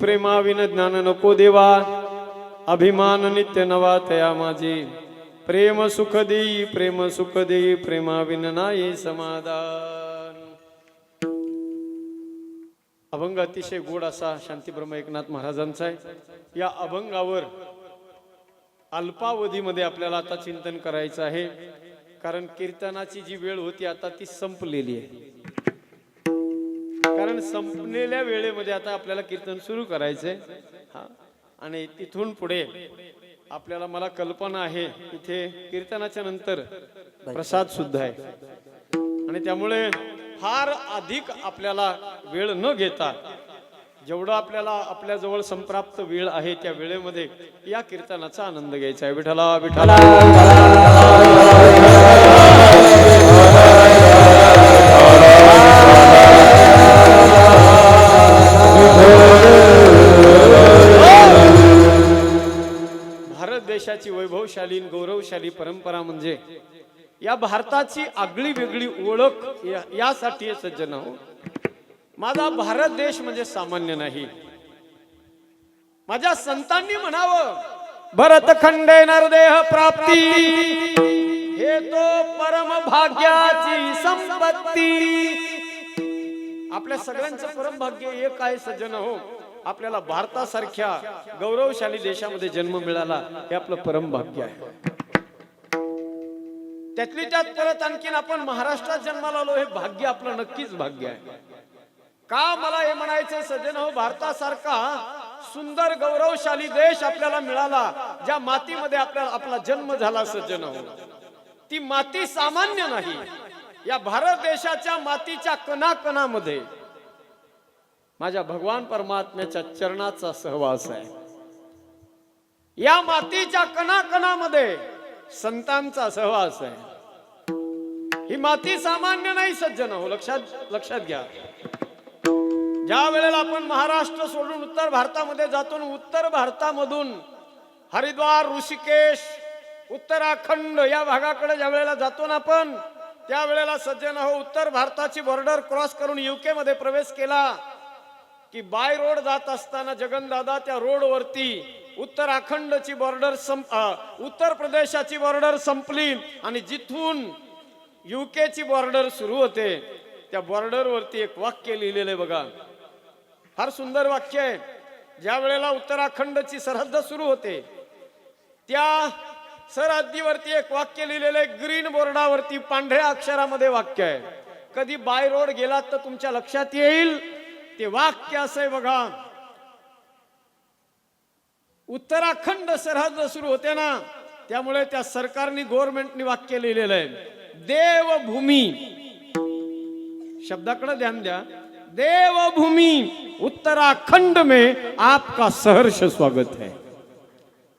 प्रेमाविन प्रेमा विन ज्ञान नको देवा. अभिमान नित्य नवा तया माझी. प्रेम सुख देई प्रेम सुख देई प्रेमा विन नाही समाधान. अभंग अतिशय गोड असा शांतीब्रह्म एकनाथ महाराजांचा आहे. या अभंगावर अल्पावधीमध्ये आपल्याला आता चिंतन करायचं आहे. कारण कीर्तनाची जी वेळ होती आता ती संपलेली आहे. कीर्तन संपलेल्या वेळेमध्ये आता आपल्याला कीर्तन सुरू करायचंय. हा. आणि तिथून पुढे आपल्याला मला कल्पना आहे इथे कीर्तनाच्या नंतर प्रसाद सुद्धा आहे. आणि त्यामुळे फार अधिक आपल्याला वेळ न घेता जेवढं आपल्याला आपल्या जवळ संप्राप्त वेळ आहे त्या वेळेमध्ये या कीर्तनाचा आनंद घ्यायचा आहे. विठाला विठाला देशाची गौरवशाली परंपरा म्हणजे या भारताची आगळी वेगळी ओळख यासाठी सज्जन हो माझा भारत देश म्हणजे सामान्य नाही. माझ्या संतांनी म्हणावं भरत खंडे नरदेह प्राप्ती हे तो परम भाग्याची संपत्ती. आपल्या सगळ्यांचं परम भाग्य एक आहे सज्जन हो आपल्याला भारतासारख्या गौरवशाली देशामध्ये जन्म मिळाला हे आपलं परम भाग्य आहे. त्यातली त्यात परत आणखीन आपण महाराष्ट्रात जन्माला आलो हे भाग्य आपलं नक्कीच भाग्य आहे. का मला हे म्हणायचं सज्जन हो भारतासारखा सुंदर गौरवशाली देश आपल्याला मिळाला ज्या मातीमध्ये आपल्याला आपला जन्म झाला सज्जन हो. ती माती सामान्य नाही. या भारत देशाच्या मातीच्या कणाकणामध्ये माझ्या भगवान परमात्म्याच्या चरणाचा सहवास आहे. या मातीच्या कणाकणामध्ये संतांचा सहवास आहे. ही माती सामान्य नाही सज्जन हो लक्षात लक्षात घ्या. ज्या वेळेला आपण महाराष्ट्र सोडून उत्तर भारतामध्ये जातो उत्तर भारतामधून हरिद्वार ऋषिकेश उत्तराखंड या भागाकडे ज्या वेळेला जातो ना आपण त्या वेळेला सज्जन हो उत्तर भारताची बॉर्डर क्रॉस करून युके मध्ये प्रवेश केला की बाय रोड जात असताना जगनदादा त्या रोडवरती उत्तराखंडची बॉर्डर संप उत्तर प्रदेशाची बॉर्डर संपली आणि जिथून युकेची बॉर्डर सुरू होते त्या बॉर्डरवरती एक वाक्य लिहिलेलं आहे बघा. फार सुंदर वाक्य आहे. ज्या वेळेला उत्तराखंडची सरहद्द सुरू होते त्या सरहद्दीवरती एक वाक्य लिहिलेलं आहे ग्रीन बोर्डावरती पांढऱ्या अक्षरामध्ये वाक्य आहे. कधी बाय रोड गेलात तर तुमच्या लक्षात येईल ते वाक्य असं आहे बघा. उत्तराखंड सरहद सुरू होते ना त्यामुळे त्या सरकारनी गव्हर्नमेंटनी वाक्य लिहिलेलं आहे. देवभूमी. शब्दाकडे ध्यान द्या. देवभूमी उत्तराखंड में आपका सहर्ष स्वागत है.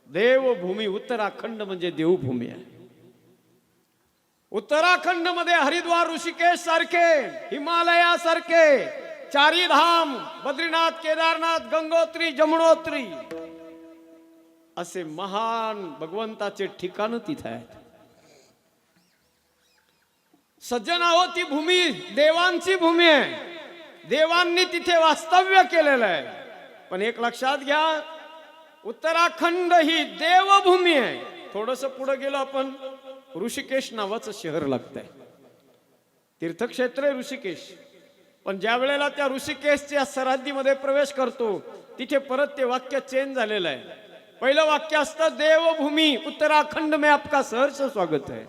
देवभूमी उत्तराखंड म्हणजे देवभूमी आहे. उत्तराखंडमध्ये हरिद्वार ऋषिकेश सारखे हिमालया सारखे चारी धाम बद्रीनाथ केदारनाथ गंगोत्री जमुनोत्री. असे महान भगवंताचे ठिकाण तिथे आहेत. सज्जन आहो ती भूमी देवांची भूमी आहे. देवांनी तिथे वास्तव्य केलेलं आहे. पण एक लक्षात घ्या उत्तराखंड ही देवभूमी आहे. थोडस पुढे गेलो आपण ऋषिकेश नावाचं शहर लागतंय. तीर्थक्षेत्र आहे ऋषिकेश. पण ज्या वेळेला त्या ऋषिकेशच्या सरहद्दीमध्ये प्रवेश करतो तिथे परत ते वाक्य चेंज झालेलं आहे. पहिलं वाक्य असतं देवभूमी उत्तराखंड में आपका सहर्ष स्वागत आहे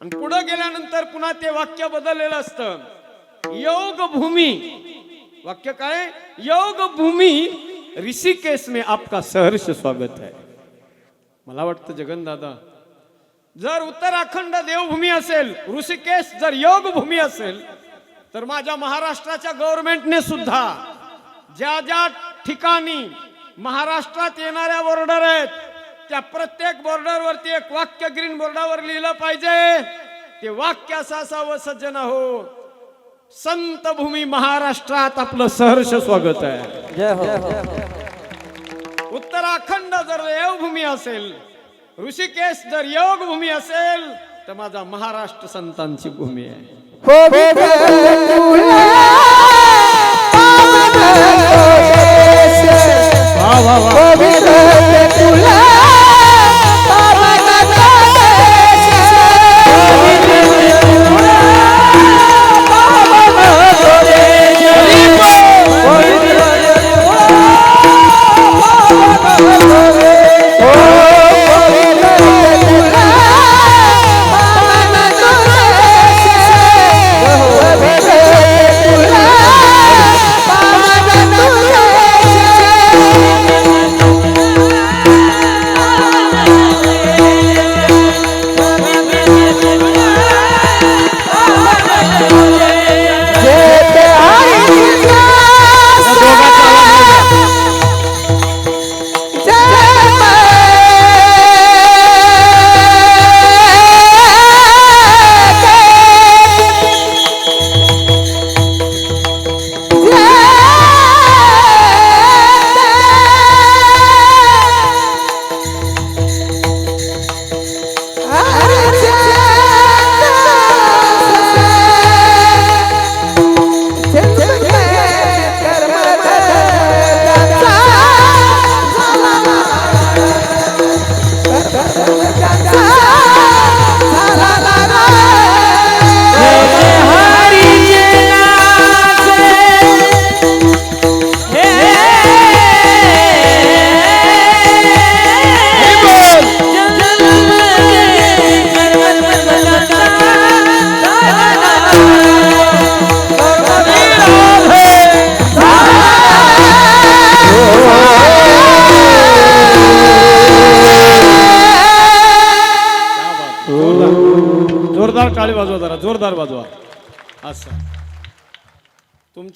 आणि पुढे गेल्यानंतर पुन्हा ते वाक्य बदललेलं असतं योग भूमी वाक्य काय? योग भूमी ऋषिकेश में आपका सहर्ष स्वागत आहे मला वाटतं जगन दादा जर उत्तराखंड देवभूमी असेल ऋषिकेश जर योग भूमी असेल तर माझ्या महाराष्ट्राच्या गव्हर्नमेंटने सुद्धा ज्या ज्या ठिकाणी महाराष्ट्रात येणाऱ्या बॉर्डर आहेत त्या प्रत्येक बॉर्डरवरती एक वाक्य ग्रीन बोर्डावर लिहिलं पाहिजे. ते वाक्य असं असावं सज्जन हो संत भूमी महाराष्ट्रात आपलं सहर्ष स्वागत आहे. जय हो. उत्तराखंड जर देवभूमी असेल ऋषिकेश जर योग भूमी असेल तर माझा महाराष्ट्र संतांची भूमी आहे. কবিতা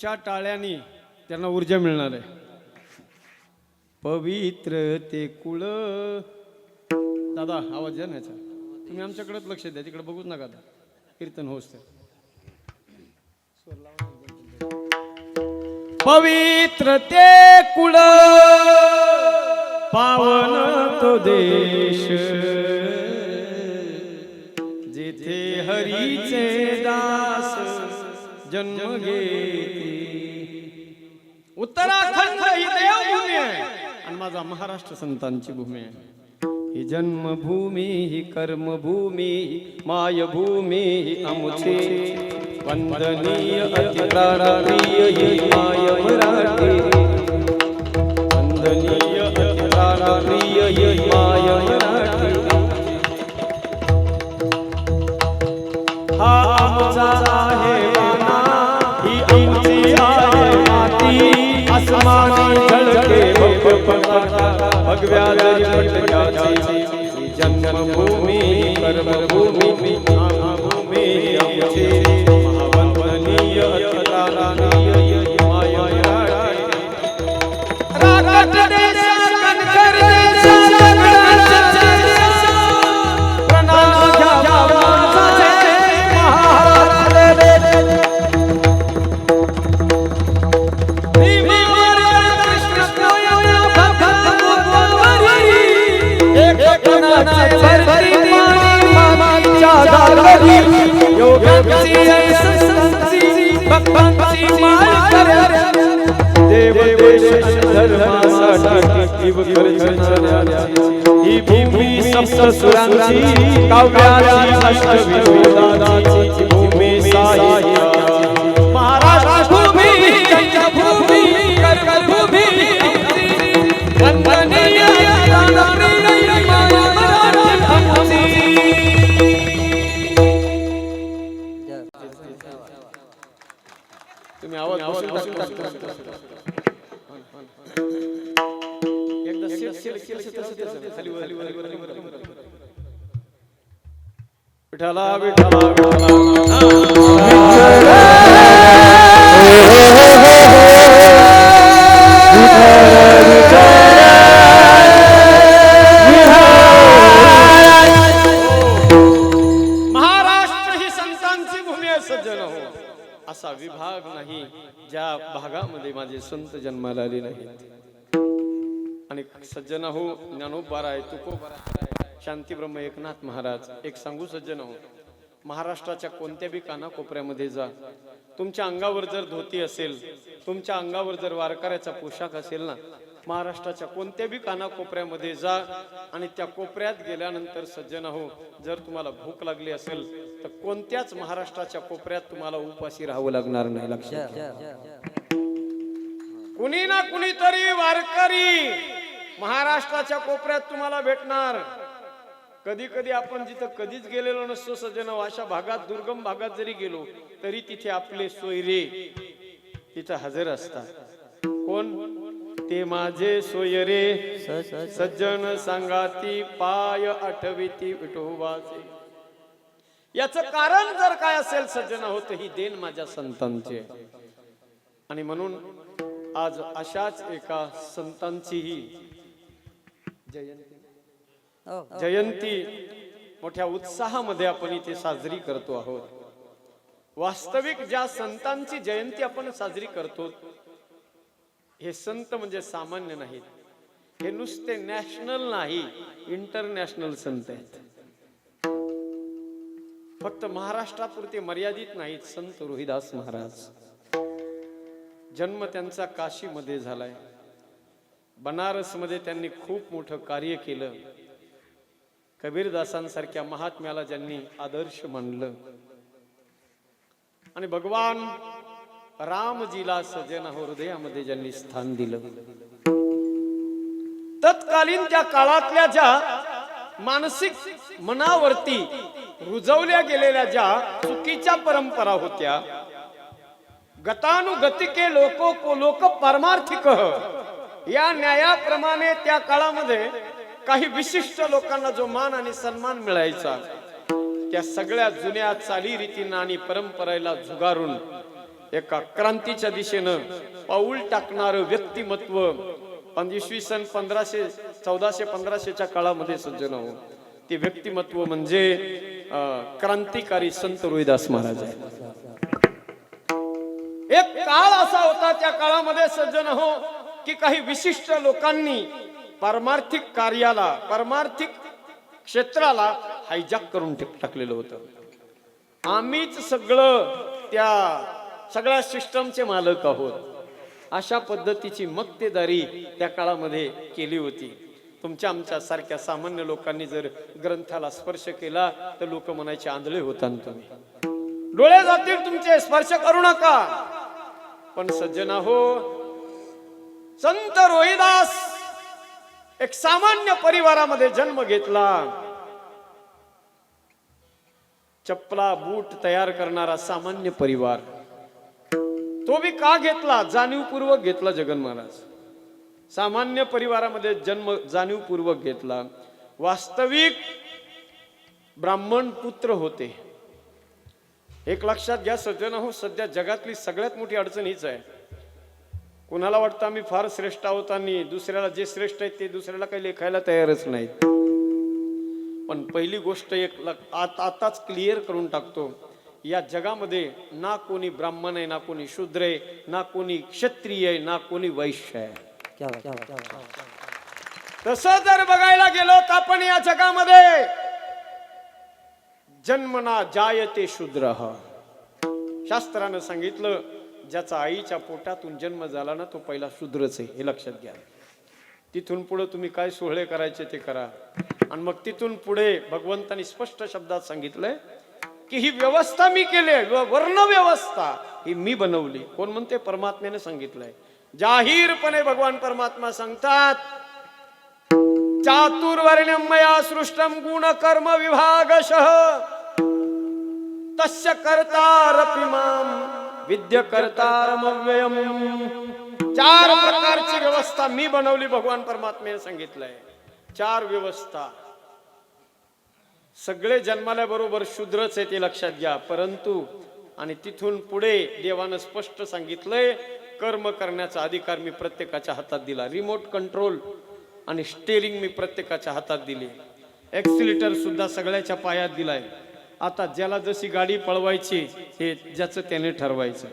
तुमच्या टाळ्यांनी त्यांना ऊर्जा मिळणार आहे. पवित्र ते कुळ. दादा आवाज द्या ना याचा. तुम्ही आमच्याकडेच लक्ष द्या तिकडे बघूच नका आता. कीर्तन होस पवित्र ते कुळ. पावन तो देश. जेथे हरीचे दास जन्म घेते उत्तराखंड ही देवभूमी आहे. आणि माझा महाराष्ट्र संतांची भूमी आहे. ही जन्मभूमी ही कर्मभूमी मायभूमी ही आमुची वंदनीय अतिप्राणप्रिय ही माय मराठी वंदनीय अतिप्राणप्रिय ही माय मराठी हा आमचा आसमानी झळके भव्य पताका भगव्या जन्मभूमी सुरांची सप्तसुरांची काव्याची अष्टविनोदाची विठाला विठाला विठाला महाराष्ट्र ही संतांची भूमी आहे सज्जन हो. असा विभाग नाही ज्या भागामध्ये माझे संत जन्माला आले नाहीत आणि सज्जन हो ज्ञानोबार आहे तुकोबार आहे. शांतीब्रह्म एकनाथ महाराज एक सांगू सज्जन हो महाराष्ट्राच्या कोणत्या बी कानाकोपऱ्यामध्ये जा. तुमच्या अंगावर जर धोती असेल तुमच्या अंगावर जर वारकऱ्याचा पोशाख असेल ना महाराष्ट्राच्या कोणत्या बी कानाकोपऱ्यामध्ये जा आणि त्या कोपऱ्यात गेल्यानंतर सज्जन हो जर तुम्हाला भूक लागली असेल तर कोणत्याच महाराष्ट्राच्या कोपऱ्यात तुम्हाला उपाशी राहावं लागणार नाही लक्षात कुणी ना कुणीतरी वारकरी महाराष्ट्राच्या कोपऱ्यात तुम्हाला भेटणार. कधी कधी आपण जिथं कधीच गेलेलो नसतो सज्जन अशा भागात दुर्गम भागात जरी गेलो तरी तिथे आपले सोयरे तिथं हजर असतात. कोण? ते माझे सोयरे. सज्जन सांगाती पाय आठविती विठोबाचे. याच कारण जर काय असेल सज्जन होत ही देण माझ्या संतांचे आणि म्हणून आज अशाच एका संतांचीही जयंती हो, हो. जयंती मोठ्या उत्साहामध्ये आपण इथे साजरी करतो आहोत. वास्तविक ज्या संतांची जयंती आपण साजरी करतो हे संत म्हणजे सामान्य नाहीत. हे नुसते नॅशनल नाही इंटरनॅशनल संत आहेत. फक्त महाराष्ट्रापुरते मर्यादित नाहीत संत रोहिदास महाराज. जन्म त्यांचा काशीमध्ये झालाय. बनारसमध्ये त्यांनी खूप मोठं कार्य केलं. कबीरदासांसारख्या महात्म्याला ज्यांनी आदर्श मानलं आणि भगवान रामजीला सजन हो हृदयामध्ये ज्यांनी स्थान दिलं. तत्कालीन त्या काळातल्या ज्या मानसिक मनावरती रुजवल्या गेलेल्या ज्या चुकीच्या परंपरा होत्या गतानुगतिके लोको को लोक परमार्थिक या न्यायाप्रमाणे त्या काळामध्ये काही विशिष्ट लोकांना जो मान आणि सन्मान मिळायचा त्या सगळ्या जुन्या चालीरीतींना आणि परंपरेला झुगारून एका क्रांतीच्या दिशेनं पाऊल टाकणार व्यक्तिमत्व पण इसवी सन पंधराशे चौदाशे पंधराशेच्या काळामध्ये सज्जन हो ते व्यक्तिमत्व म्हणजे क्रांतिकारी संत रोहिदास महाराज एक काळ असा होता त्या काळामध्ये सज्जन हो की काही विशिष्ट लोकांनी पारमार्थिक कार्याला पारमार्थिक क्षेत्राला हायजॅक करून टाकलेलं होतं. आम्हीच सगळं त्या सगळ्या सिस्टमचे मालक आहोत. अशा पद्धतीची मक्तेदारी त्या काळामध्ये केली होती. तुमच्या आमच्या सारख्या सामान्य लोकांनी जर ग्रंथाला स्पर्श केला तर लोक म्हणायचे आंधळे होता तुम्ही डोळे जातील तुमचे स्पर्श करू नका. पण सज्जना हो संत रोहिदास एक सामान्य परिवारामध्ये जन्म घेतला. चपला बूट तयार करणारा सामान्य परिवार. तो बी का घेतला? जाणीवपूर्वक घेतला जगन महाराज. सामान्य परिवारामध्ये जन्म जाणीवपूर्वक घेतला. वास्तविक ब्राह्मण पुत्र होते. एक लक्षात घ्या सज्जन हो सध्या जगातली सगळ्यात मोठी अडचण हीच आहे. कोणाला वाटतं आम्ही फार श्रेष्ठ आहोत आणि दुसऱ्याला जे श्रेष्ठ आहेत ते दुसऱ्याला काही लेखायला तयारच नाहीत. पण पहिली गोष्ट एक आत- आताच क्लिअर करून टाकतो. या जगामध्ये ना कोणी ब्राह्मण आहे ना कोणी शूद्र आहे ना कोणी क्षत्रिय आहे ना कोणी वैश्य आहे. तसं जर बघायला गेलो तर आपण या जगामध्ये जन्मना जायते शूद्र. शास्त्रानं सांगितलं ज्याचा आईच्या पोटातून जन्म झाला ना तो पहिला शूद्रच आहे हे लक्षात घ्या. तिथून पुढे तुम्ही काय सोहळे करायचे ते करा. आणि मग तिथून पुढे भगवंतानी स्पष्ट शब्दात सांगितलंय की ही व्यवस्था मी केली आहे वर्ण व्यवस्था ही मी बनवली. कोण म्हणते? परमात्म्याने सांगितलंय. जाहीरपणे भगवान परमात्मा सांगतात चातुर्वर्ण्यमया सृष्टम गुण कर्म विभागशः तस्य कर्तारपि मां विद्य कर्तारमव्ययम् चार प्रकारची व्यवस्था मी बनवली भगवान परमात्म्याने सांगितलंय. चार व्यवस्था. सगळे जन्माल्या बरोबर शूद्रच आहे ते लक्षात घ्या. परंतु आणि तिथून पुढे देवानं स्पष्ट सांगितलंय कर्म करण्याचा अधिकार मी प्रत्येकाच्या हातात दिला. रिमोट कंट्रोल आणि स्टेरिंग मी प्रत्येकाच्या हातात दिली. एक्सिलेटर सुद्धा सगळ्याच्या पायात दिलाय. आता ज्याला जशी गाडी पळवायची हे ज्याचं त्याने ठरवायचं.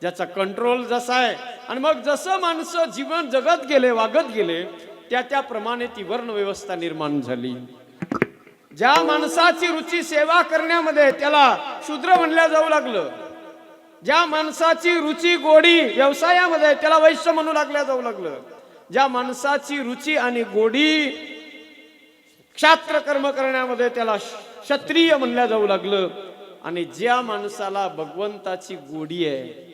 ज्याचा कंट्रोल जसा आहे आणि मग जसं माणसं जीवन जगत गेले वागत गेले त्या त्याप्रमाणे ती वर्ण व्यवस्था निर्माण झाली. ज्या माणसाची रुची सेवा करण्यामध्ये त्याला शूद्र म्हणल्या जाऊ लागलं. ज्या माणसाची रुची गोडी व्यवसायामध्ये त्याला वैश्य म्हणू लागल्या जाऊ लागलं. ज्या माणसाची रुची आणि गोडी क्षात्र कर्म करण्यामध्ये त्याला क्षत्रिय म्हणल्या जाऊ लागलं. आणि ज्या माणसाला भगवंताची गोडी आहे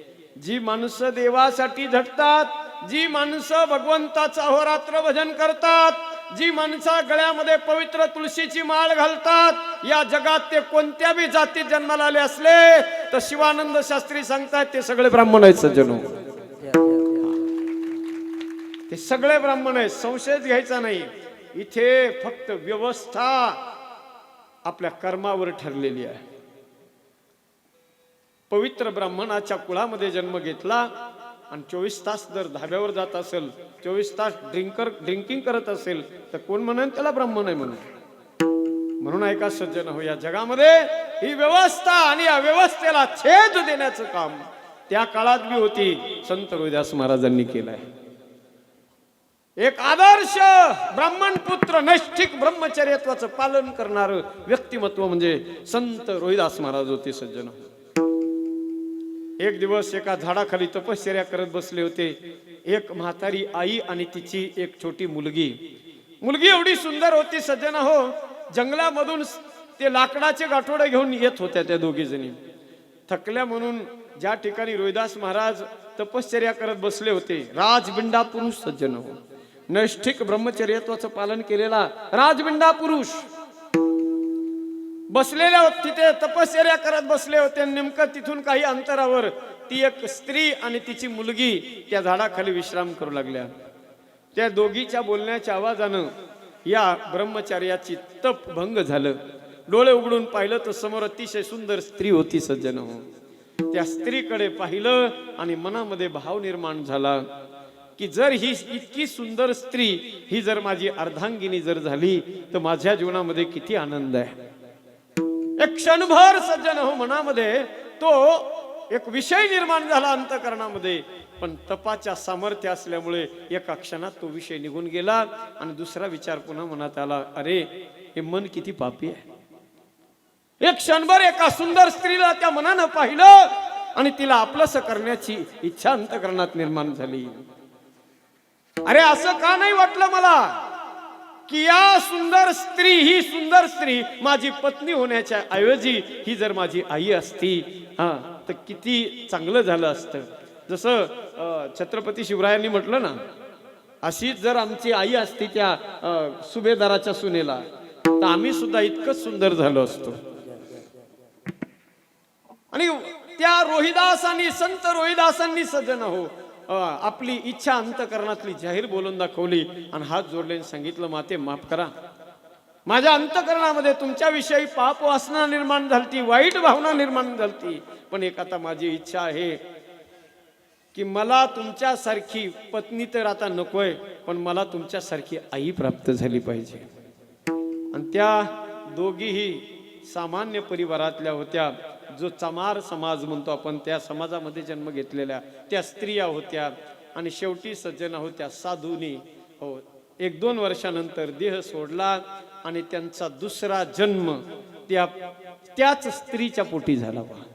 जी माणसं देवासाठी झटतात जी माणसं भगवंताचं अहोरात्र भजन करतात जी माणसा गळ्यामध्ये पवित्र तुळशीची माळ घालतात या जगात ते कोणत्या बी जातीत जन्माला आले असले तर शिवानंद शास्त्री सांगतात ते सगळे ब्राह्मण आहेत सज्जनो. ते सगळे ब्राह्मण आहेत संशयच घ्यायचा नाही. इथे फक्त व्यवस्था आपल्या कर्मावर ठरलेली आहे. पवित्र ब्राह्मणाच्या कुळामध्ये जन्म घेतला आणि चोवीस तास जर धाब्यावर जात असेल चोवीस तास ड्रिंकर ड्रिंकिंग करत असेल तर कोण म्हणेन त्याला ब्राह्मण आहे म्हणून. म्हणून ऐका सज्जन हो या जगामध्ये ही व्यवस्था आणि या व्यवस्थेला छेद देण्याचं काम त्या काळात बी होती संत रोहिदास महाराजांनी केलं आहे एक आदर्श ब्राह्मण पुत्र नैष्ठिक ब्रह्मचर्यत्वाचं पालन करणार व्यक्तिमत्व म्हणजे संत रोहिदास महाराज होते सज्जन. एक दिवस एका झाडाखाली तपश्चर्या करत बसले होते. एक म्हातारी आई आणि तिची एक छोटी मुलगी. मुलगी एवढी सुंदर होती सज्जन हो जंगलामधून ते लाकडाचे गाठोडे घेऊन येत होत्या त्या दोघी जणी. थकल्या म्हणून ज्या ठिकाणी रोहिदास महाराज तपश्चर्या करत बसले होते राजबिंडा पुरुष सज्जन हो नैष्ठिक ब्रह्मचर्यत्वाचं पालन केलेला राजबिंडा पुरुष. बसलेल्या तिथे तपश्चर्या करत बसले होते. नेमकं तिथून काही अंतरावर ती एक स्त्री आणि तिची मुलगी त्या झाडाखाली विश्राम करू लागल्या. त्या दोघीच्या बोलण्याच्या आवाजानं या ब्रह्मचार्याची तप भंग झालं. डोळे उघडून पाहिलं तर समोर अतिशय सुंदर स्त्री होती सज्जन. हो त्या स्त्रीकडे पाहिलं आणि मनामध्ये भाव निर्माण झाला. की जर ही इतकी सुंदर स्त्री ही जर माझी अर्धांगिनी जर झाली तर माझ्या जीवनामध्ये किती आनंद आहे. एक क्षणभर सज्जन हो मनामध्ये तो एक विषय निर्माण झाला अंतकरणामध्ये पण तपाच्या सामर्थ्य असल्यामुळे एका क्षणात तो विषय निघून गेला आणि दुसरा विचार पुन्हा मनात आला अरे हे मन किती पापी आहे. एक क्षणभर एका सुंदर स्त्रीला त्या मनानं पाहिलं आणि तिला आपलंस करण्याची इच्छा अंतकरणात निर्माण झाली. अरे असं का नाही वाटलं मला? की या सुंदर स्त्री ही सुंदर स्त्री माझी पत्नी होण्याच्या ऐवजी ही जर माझी आई असती हा तर किती चांगलं झालं असतं. जसं छत्रपती शिवरायांनी म्हटलं ना अशीच जर आमची आई असती त्या सुभेदाराच्या सुनेला तर आम्ही सुद्धा इतकंच सुंदर झालो असतो. आणि त्या रोहिदासांनी संत रोहिदासांनी सजन हो आपली इच्छा अंतकरणातली जाहीर बोलून दाखवली आणि हात जोडले सांगितलं माते माफ करा. माझ्या अंतकरणामध्ये तुमच्याविषयी पाप वासना निर्माण झालती वाईट भावना निर्माण झालती पण एक आता माझी इच्छा आहे की मला तुमच्यासारखी पत्नी तर आता नकोय पण मला तुमच्यासारखी आई प्राप्त झाली पाहिजे. आणि त्या दोघीही सामान्य परिवारातल्या होत्या. जो चमार समाज म्हणतो आपण त्या समाजामध्ये जन्म घेतलेल्या त्या स्त्रिया होत्या आणि शेवटी सज्जन होत्या साधूनी. हो एक दोन वर्षानंतर देह सोडला आणि त्यांचा दुसरा जन्म त्या त्याच स्त्रीच्या पोटी झाला पहा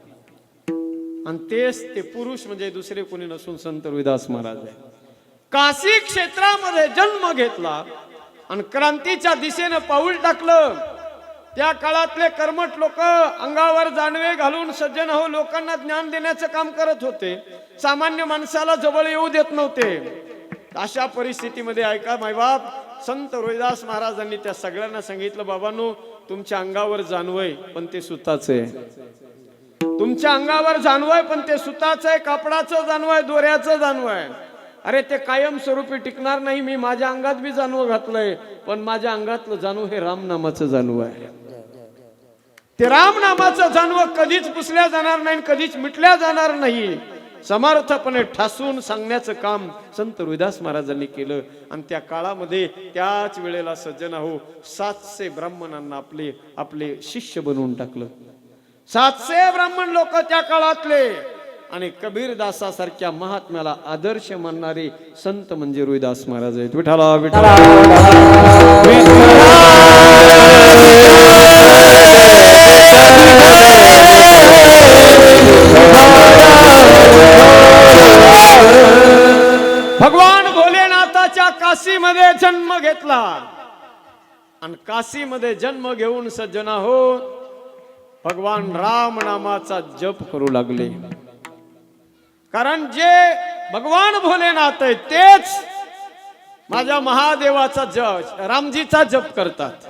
आणि तेच ते पुरुष म्हणजे दुसरे कोणी नसून संत रविदास महाराज आहे काशी क्षेत्रामध्ये जन्म घेतला आणि क्रांतीच्या दिशेनं पाऊल टाकलं. त्या काळातले कर्मट लोक अंगावर जानवे घालून सज्जन हो लोकांना ज्ञान देण्याचं काम करत होते. सामान्य माणसाला जवळ येऊ देत नव्हते. अशा परिस्थितीमध्ये ऐका मायबाप संत रोहिदास महाराजांनी त्या सगळ्यांना सांगितलं बाबांनो तुमच्या अंगावर जानवय पण ते सुताच आहे तुमच्या अंगावर जानवय पण ते सुताचं आहे कापडाचं जानवय दोऱ्याचं जानवय अरे ते कायमस्वरूपी टिकणार नाही मी माझ्या अंगात बी जाणवं घातलंय. पण माझ्या अंगातलं जाणू हे रामनामाचं जाणू आहे. ते रामनामाचं जाणव कधीच पुसल्या जाणार नाही कधीच मिटल्या जाणार नाही. समर्थपणे ठासून सांगण्याचं काम संत रोहिदास महाराजांनी केलं. आणि त्या काळामध्ये त्याच वेळेला सज्जन हो सातशे ब्राह्मणांना आपले आपले शिष्य बनवून टाकलं. सातशे ब्राह्मण लोक त्या काळातले. आणि कबीरदासासारख्या महात्म्याला आदर्श मानणारे संत म्हणजे रुईदास महाराज आहेत. विठाला विठाला भगवान भोलेनाथाच्या काशीमध्ये जन्म घेतला. आणि काशीमध्ये जन्म घेऊन सज्जना हो भगवान राम नामाचा जप करू लागले. कारण जे भगवान भोलेनाथ आहे तेच माझ्या महादेवाचा जप रामजीचा जप करतात.